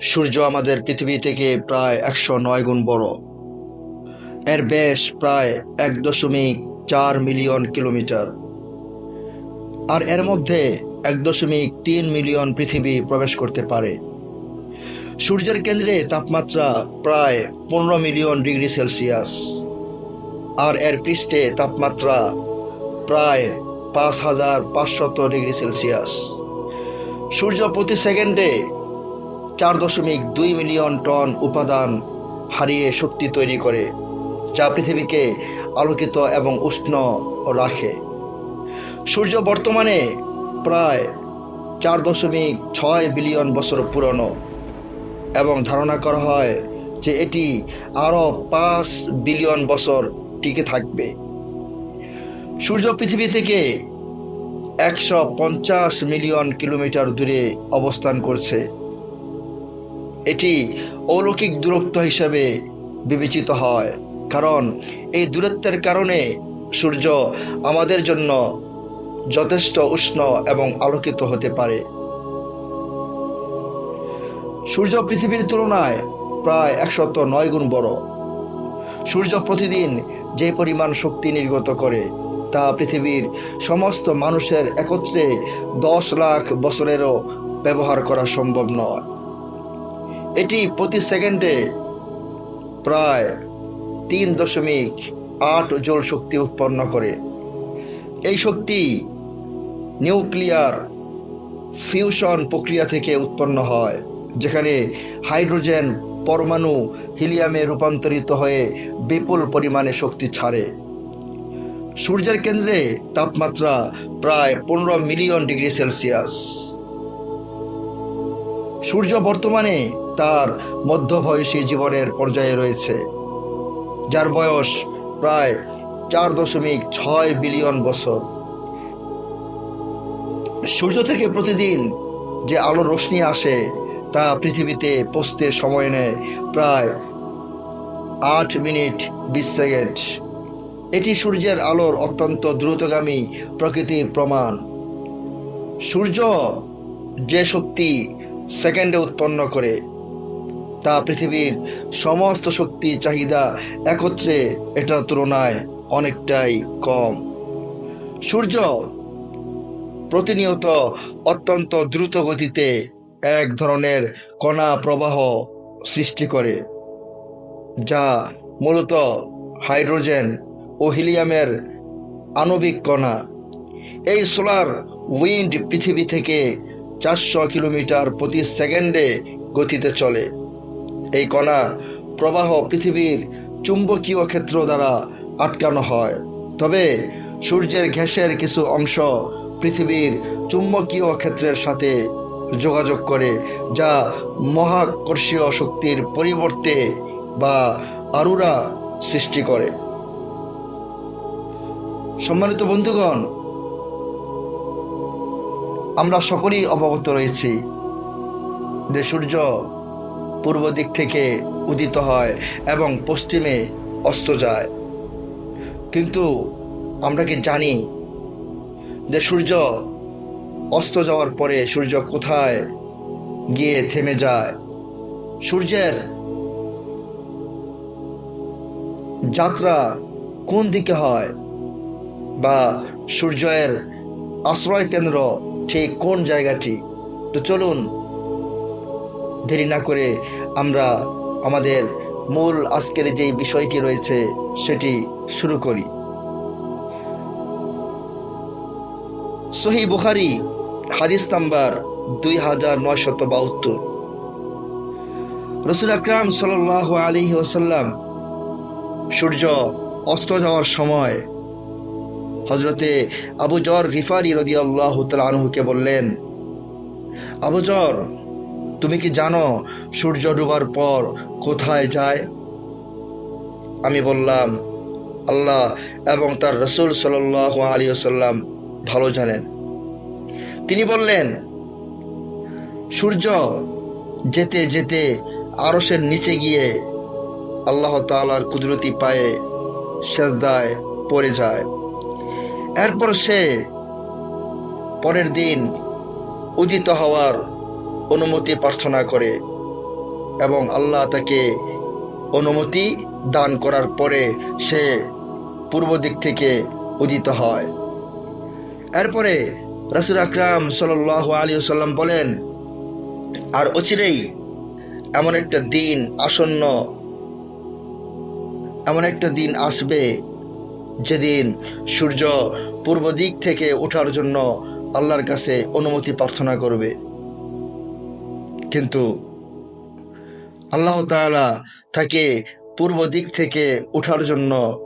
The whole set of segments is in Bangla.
সূর্য আমাদের পৃথিবী থেকে প্রায় একশো নয় গুণ বড়। এর ব্যাস প্রায় এক দশমিক চার মিলিয়ন কিলোমিটার। আর এর মধ্যে এক দশমিক তিন মিলিয়ন পৃথিবী প্রবেশ করতে পারে। সূর্যের কেন্দ্রে তাপমাত্রা প্রায় পনেরো মিলিয়ন ডিগ্রি সেলসিয়াস। আর এর পৃষ্ঠে তাপমাত্রা প্রায় পাঁচ হাজার পাঁচশত ডিগ্রি সেলসিয়াস। সূর্য প্রতি সেকেন্ডে চার দশমিক দুই মিলিয়ন টন উপাদান হারিয়ে শক্তি তৈরি করে, যা পৃথিবীকে আলোকিত এবং উষ্ণ রাখে। সূর্য বর্তমানে প্রায় চার দশমিক ছয় বিলিয়ন বছর পুরনো এবং ধারণা করা হয় যে এটি আরও পাঁচ বিলিয়ন বছর টিকে থাকবে। সূর্য পৃথিবী থেকে একশো পঞ্চাশ মিলিয়ন কিলোমিটার দূরে অবস্থান করছে। এটি অলৌকিক দূরত্ব হিসাবে বিবেচিত হয়, কারণ এই দূরত্বের কারণে সূর্য আমাদের জন্য যথেষ্ট উষ্ণ এবং আলোকিত হতে পারে। সূর্য পৃথিবীর তুলনায় প্রায় একশত নয় গুণ বড়। সূর্য প্রতিদিন যে পরিমাণ শক্তি নির্গত করে, তা পৃথিবীর সমস্ত মানুষের একত্রে দশ লাখ বছরেরও ব্যবহার করা সম্ভব নয়। এটি প্রতি সেকেন্ডে প্রায় তিন দশমিক আট জল শক্তি উৎপন্ন করে। এই শক্তি নিউক্লিয়ার ফিউশন প্রক্রিয়া থেকে উৎপন্ন হয়, যেখানে হাইড্রোজেন পরমাণু হিলিয়ামে রূপান্তরিত হয়ে বিপুল পরিমাণে শক্তি ছাড়ে। সূর্যের কেন্দ্রে তাপমাত্রা প্রায় পনেরো মিলিয়ন ডিগ্রি সেলসিয়াস। সূর্য বর্তমানে তার মধ্যবয়সী জীবনের পর্যায়ে রয়েছে, যার বয়স প্রায় চার দশমিক ছয় বিলিয়ন বছর। সূর্য থেকে প্রতিদিন যে আলোর রশ্মি আসে, তা পৃথিবীতে পৌঁছতে সময় নেয় প্রায় আট মিনিট বিশ সেকেন্ড। এটি সূর্যের আলোর অত্যন্ত দ্রুতগামী প্রকৃতির প্রমাণ। সূর্য যে শক্তি সেকেন্ডে উৎপন্ন করে তা পৃথিবীর সমস্ত শক্তি চাহিদা একত্রে এটার তুলনায় অনেকটাই কম। সূর্য প্রতিনিয়ত অত্যন্ত দ্রুত গতিতে এক ধরনের কণা প্রবাহ সৃষ্টি করে, যা মূলত হাইড্রোজেন ও হিলিয়ামের আণবিক কণা। এই সোলার উইন্ড পৃথিবী থেকে চারশো কিলোমিটার প্রতি সেকেন্ডে গতিতে চলে। এই কণা প্রবাহ পৃথিবীর চুম্বকীয় ক্ষেত্র দ্বারা আটকানো হয়। তবে সূর্যের ঘ্যাসের কিছু অংশ পৃথিবীর চুম্বকীয় ক্ষেত্রের সাথে যোগাযোগ করে, যা মহাকর্ষীয় শক্তির পরিবর্তে বা আরুরা সৃষ্টি করে। সম্মানিত বন্ধুগণ, আমরা সকলেই অবগত রয়েছি যে সূর্য পূর্ব দিক থেকে উদিত হয় এবং পশ্চিমে অস্ত যায়। কিন্তু আমরা কি জানি যে সূর্য অস্ত যাওয়ার পরে সূর্য কোথায় গিয়ে থেমে যায়? সূর্যের যাত্রা কোন দিকে হয় বা সূর্যের আশ্রয় কেন্দ্র ঠিক কোন জায়গাটি? তো চলুন দেরি না করে আমরা আমাদের মূল আজকের যেই বিষয়টি রয়েছে, সেটি শুরু করি। সহি বুখারি, হাদিস নাম্বার দুই হাজার নয়শত বাহাত্তর। রসুল আকরাম সাল আলী ওসাল্লাম সূর্য অস্ত যাওয়ার সময় হজরতে আবু জর রিফারি রদি আল্লাহ আনহুকে বললেন, আবু জর তুমি কি জানো সূর্য ডুবার পর কোথায় যায়? আমি বললাম, আল্লাহ এবং তার রসুল সাল আলী সাল্লাম ভালো জানেন। তিনি বললেন, সূর্য যেতে যেতে আরসের নিচে গিয়ে আল্লাহ তালার কুদরতি পায়ে সেজদায় পড়ে যায়। এরপর সে পরের দিন উদিত হওয়ার অনুমতি প্রার্থনা করে এবং আল্লাহ তাকে অনুমতি দান করার পরে সে পূর্ব দিক থেকে উদিত হয়। এরপরে রাসুল আকরাম সাল আলী সাল্লাম বলেন, আর অচিরেই এমন একটা দিন আসন্ন, এমন একটা দিন আসবে যেদিন সূর্য পূর্ব দিক থেকে ওঠার জন্য আল্লাহর কাছে অনুমতি প্রার্থনা করবে। কিন্তু আল্লাহ তাআলা তাকে পূর্ব দিক থেকে ওঠার জন্য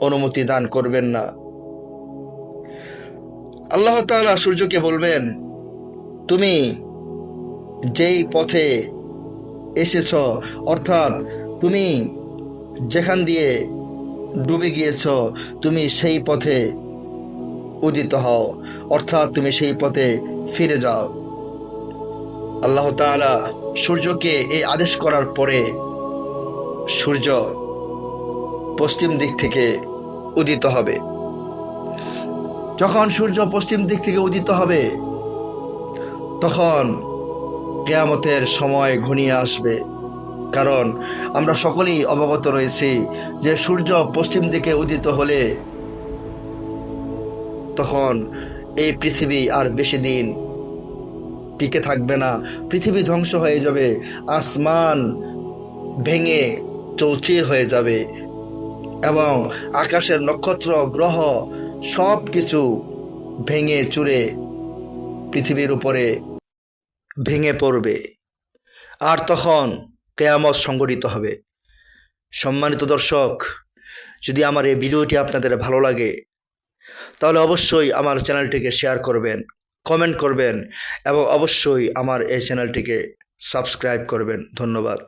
অনুমতি দান করবেন না। আল্লাহ তাআলা সূর্যকে বলবেন, তুমি যেই পথে এসেছ, অর্থাৎ তুমি যেখান দিয়ে ডুবে গিয়েছ, তুমি সেই পথে উদিত হও, অর্থাৎ তুমি সেই পথে ফিরে যাও। আল্লাহ তাআলা সূর্যকে এই আদেশ করার পরে সূর্য পশ্চিম দিক থেকে উদিত হবে। যখন সূর্য পশ্চিম দিক থেকে উদিত হবে, তখন কেয়ামতের সময় ঘনিয়ে আসবে। কারণ আমরা সকলেই অবগত রয়েছি যে সূর্য পশ্চিম দিকে উদিত হলে তখন এই পৃথিবী আর বেশি দিন টিকে থাকবে না। পৃথিবী ধ্বংস হয়ে যাবে। আসমান ভেঙে চৌচির হয়ে যাবে। এবং আকাশের নক্ষত্র, গ্রহ সব কিছু ভেঙে চুরে পৃথিবীর উপরে ভেঙে পড়বে। আর তখন কেয়ামত সংগঠিত হবে। সম্মানিত দর্শক, যদি আমার এই ভিডিওটি আপনাদের ভালো লাগে, তাহলে অবশ্যই আমার চ্যানেলটিকে শেয়ার করবেন। কমেন্ট করবেন এবং অবশ্যই আমার এই চ্যানেলটিকে সাবস্ক্রাইব করবেন। ধন্যবাদ।